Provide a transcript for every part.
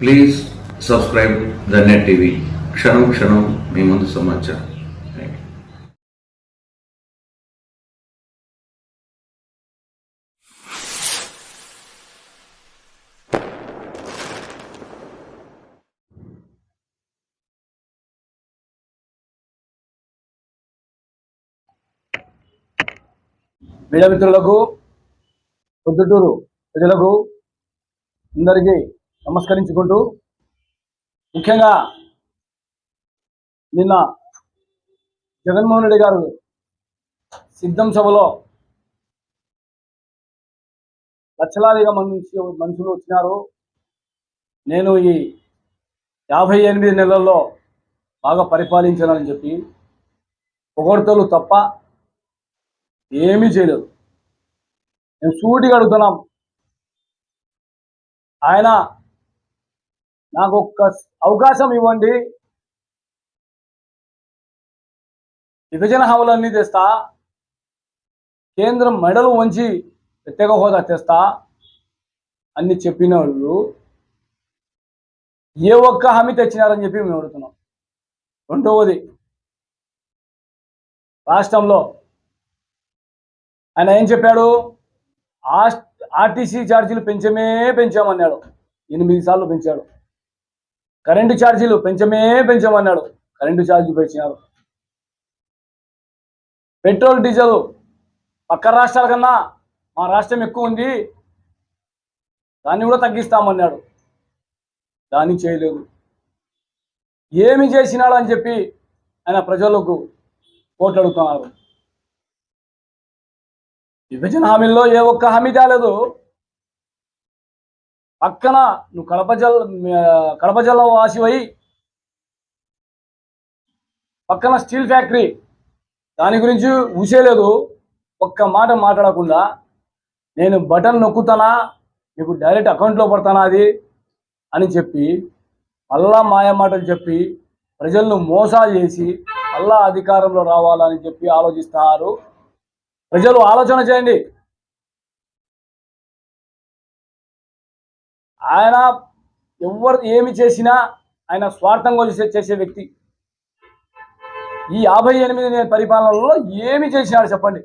Please subscribe the net TV క్షణం క్షణం మీ ముందు సమాచారం. మీడియా మిత్రులకు పొద్దుటూరు ప్రజలకు అందరికీ నమస్కరించుకుంటూ ముఖ్యంగా నిన్న జగన్మోహన్ రెడ్డి గారు సిద్ధం సభలో లక్షలాదిగా మనిషి మనుషులు వచ్చినారు. నేను ఈ యాభై ఎనిమిది నెలల్లో బాగా పరిపాలించానని చెప్పి పొగడ్తలు తప్ప ఏమీ చేయలేదు. మేము సూటిగా అడుగుతున్నాం. ఆయన నాకు ఒక్క అవకాశం ఇవ్వండి. విభజన హామీలన్నీ తెస్తా. కేంద్రం మెడలు వంచి ప్రత్యేక హోదా తెస్తా. అన్ని చెప్పిన వాళ్ళు ఏ ఒక్క హామీ తెచ్చినారని చెప్పి మేము అడుగుతున్నాం. రెండవది రాష్ట్రంలో ఆయన ఏం చెప్పాడు? ఆర్టీసీ ఛార్జీలు పెంచమే పెంచామన్నాడు. ఎనిమిది సార్లు పెంచాడు. కరెంటు ఛార్జీలు పెంచమే పెంచమన్నాడు. కరెంటు ఛార్జీ పెంచినారు. పెట్రోల్ డీజిల్ పక్క రాష్ట్రాల కన్నా మా రాష్ట్రం ఎక్కువ ఉంది. దాన్ని కూడా తగ్గిస్తామన్నాడు. దాన్ని చేయలేదు. ఏమి చేసినాడు అని చెప్పి ఆయన ప్రజలకు ఓట్లు అడుగుతున్నారు విభజన హామీల్లో ఏ ఒక్క హామీ తేలేదు. పక్కన నువ్వు కడప జల్ కడప జల్ల వాసివై పక్కన స్టీల్ ఫ్యాక్టరీ. దాని గురించి ఊసేలేదు. ఒక్క మాట మాట్లాడకుండా నేను బటన్ నొక్కుతానా మీకు డైరెక్ట్ అకౌంట్లో పడతానా అది అని చెప్పి మళ్ళా మాయ మాటలు చెప్పి ప్రజలను మోసాలు చేసి మళ్ళా అధికారంలో రావాలని చెప్పి ఆలోచిస్తున్నారు ప్రజలు ఆలోచన చేయండి. ఆయన ఎవరు ఏమి చేసినా ఆయన స్వార్థంగా చేసే చేసే వ్యక్తి. ఈ యాభై ఎనిమిది పరిపాలనలో ఏమి చేసినాడు చెప్పండి.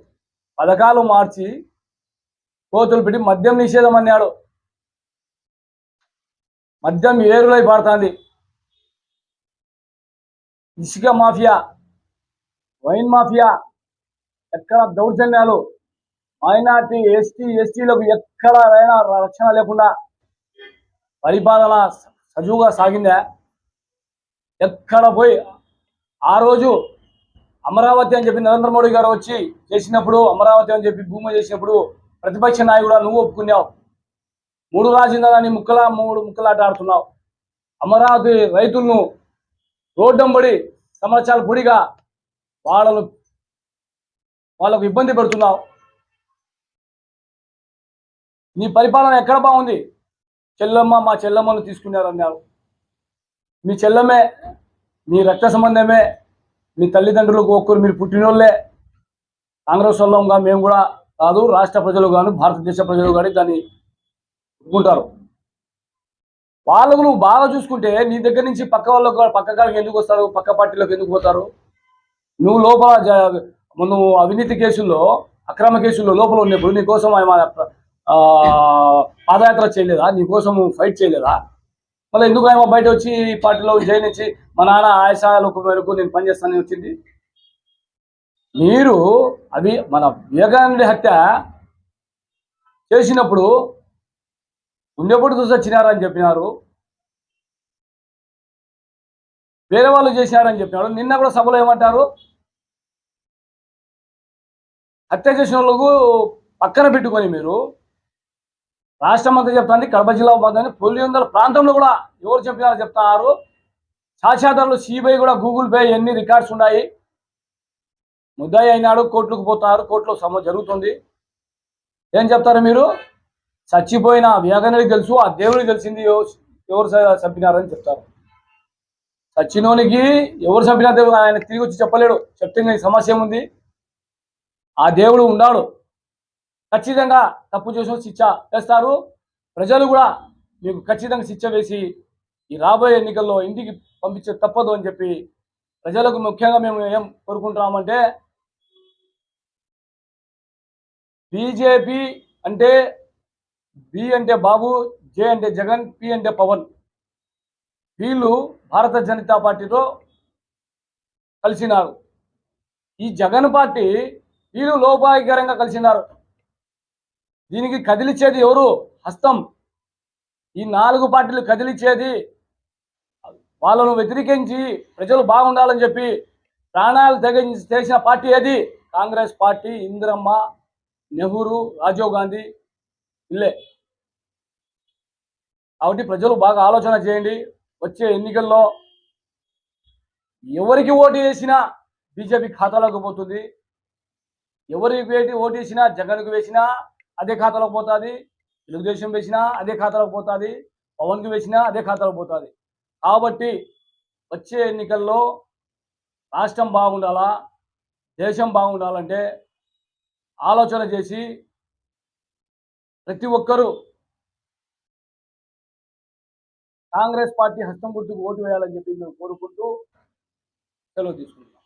పథకాలు మార్చి కోతులు పెట్టి మద్యం నిషేధం అన్నాడు. మద్యం ఏరులై పాడుతుంది ఇసుక మాఫియా వైన్ మాఫియా ఎక్కడ దౌర్జన్యాలు? మైనార్టీ ఎస్టీ ఎస్టీలకు ఎక్కడైనా రక్షణ లేకుండా పరిపాలన సజువుగా సాగిందా? ఎక్కడ పోయి ఆ రోజు అమరావతి అని చెప్పి నరేంద్ర మోడీ గారు వచ్చి చేసినప్పుడు అమరావతి అని చెప్పి భూమి చేసినప్పుడు ప్రతిపక్ష నాయకుడు నువ్వు ఒప్పుకున్నావు. మూడు రాజధాని ముక్కలా మూడు ముక్కలాట ఆడుతున్నావు. అమరావతి రైతులను రోడ్డంబడి సంవత్సరాల పొడిగా వాళ్ళను వాళ్ళకు ఇబ్బంది పెడుతున్నావు. నీ పరిపాలన ఎక్కడ బాగుంది? చెల్లమ్మ మా చెల్లమ్మను తీసుకున్నారన్నారు. మీ చెల్లమ్మే మీ రక్త సంబంధమే మీ తల్లిదండ్రులకు ఒక్కరు మీరు పుట్టినోళ్ళే. కాంగ్రెస్ వాళ్ళంగా మేము కూడా కాదు రాష్ట్ర ప్రజలు కానీ భారతదేశ ప్రజలు కానీ దాన్ని ఒప్పుకుంటారు వాళ్ళకు నువ్వు బాగా చూసుకుంటే నీ దగ్గర నుంచి పక్క వాళ్ళకు పక్క కాళ్ళకి ఎందుకు వస్తారు పక్క పార్టీలోకి ఎందుకు పోతారు? నువ్వు లోపల నువ్వు అవినీతి కేసుల్లో అక్రమ కేసుల్లో లోపల ఉన్నప్పుడు నీకోసం ఆయన పాదయాత్ర చేయలేదా? నీకోసం ఫైట్ చేయలేదా? మళ్ళీ ఎందుకు ఆయన బయట వచ్చి పార్టీలో జైన్ ఇచ్చి మా నాన్న ఆయాసాలకు మేరకు నేను పనిచేస్తానని వచ్చింది? మీరు అవి మన వివేకానంద హత్య చేసినప్పుడు ఉండేప్పుడు చూసి వచ్చినారని చెప్పినారు. వేరే వాళ్ళు చేసినారని చెప్పినారు. నిన్న కూడా సభలో ఏమంటారు? హత్య చేసిన వాళ్ళకు పక్కన పెట్టుకొని మీరు రాష్ట్రం అంతా చెప్తాంది కడప జిల్లా పోతుంది తొమ్మిది ప్రాంతంలో కూడా ఎవరు చెప్పినారో చెప్తున్నారు సాక్షాధారాలు సిబిఐ కూడా గూగుల్ పే ఎన్ని రికార్డ్స్ ఉన్నాయి. ముద్దాయి అయినాడు కోర్టులకు పోతారు కోర్టులో సమ జరుగుతుంది. ఏం చెప్తారు మీరు? చచ్చిపోయిన వేగనకి తెలుసు ఆ దేవుడికి తెలిసింది ఎవరు చంపినారని చెప్తారు. చచ్చినోనికి ఎవరు చంపినా దేవుడు ఆయన తిరిగి వచ్చి చెప్పలేడు. చెప్తే సమస్య ఏముంది? ఆ దేవుడు ఉన్నాడు ఖచ్చితంగా తప్పు చేసిన శిక్ష వేస్తారు. ప్రజలు కూడా మీకు ఖచ్చితంగా శిక్ష వేసి ఈ రాబోయే ఎన్నికల్లో ఇంటికి పంపించే తప్పదు అని చెప్పి ప్రజలకు ముఖ్యంగా మేము ఏం కోరుకుంటున్నామంటే బీజేపీ అంటే బి అంటే బాబు జే అంటే జగన్ పి అంటే పవన్. వీళ్ళు భారత జనతా పార్టీతో కలిసినారు. ఈ జగన్ పార్టీ వీళ్ళు లోపాయికరంగా కలిసినారు. దీనికి కదిలిచ్చేది ఎవరు? హస్తం. ఈ నాలుగు పార్టీలు కదిలిచ్చేది వాళ్ళను వ్యతిరేకించి ప్రజలు బాగుండాలని చెప్పి ప్రాణాలు తెగించి చేసిన పార్టీ ఏది? కాంగ్రెస్ పార్టీ ఇందిరమ్మ నెహ్రూ రాజీవ్ గాంధీ ఇల్లే. కాబట్టి ప్రజలు బాగా ఆలోచన చేయండి. వచ్చే ఎన్నికల్లో ఎవరికి ఓటు వేసినా బీజేపీ ఖాతాలోకి పోతుంది. ఎవరికి ఓటు వేసినా జగన్కు వేసినా అదే ఖాతాలోకి పోతుంది. తెలుగుదేశం వేసినా అదే ఖాతాలోకి పోతుంది. పవన్కి వేసినా అదే ఖాతాలోకి పోతుంది. కాబట్టి వచ్చే ఎన్నికల్లో రాష్ట్రం బాగుండాలా? దేశం బాగుండాలంటే ఆలోచన చేసి ప్రతి ఒక్కరూ కాంగ్రెస్ పార్టీ హస్తం గుర్తుకు ఓటు వేయాలని చెప్పి మేము కోరుకుంటూ సెలవు తీసుకుంటాం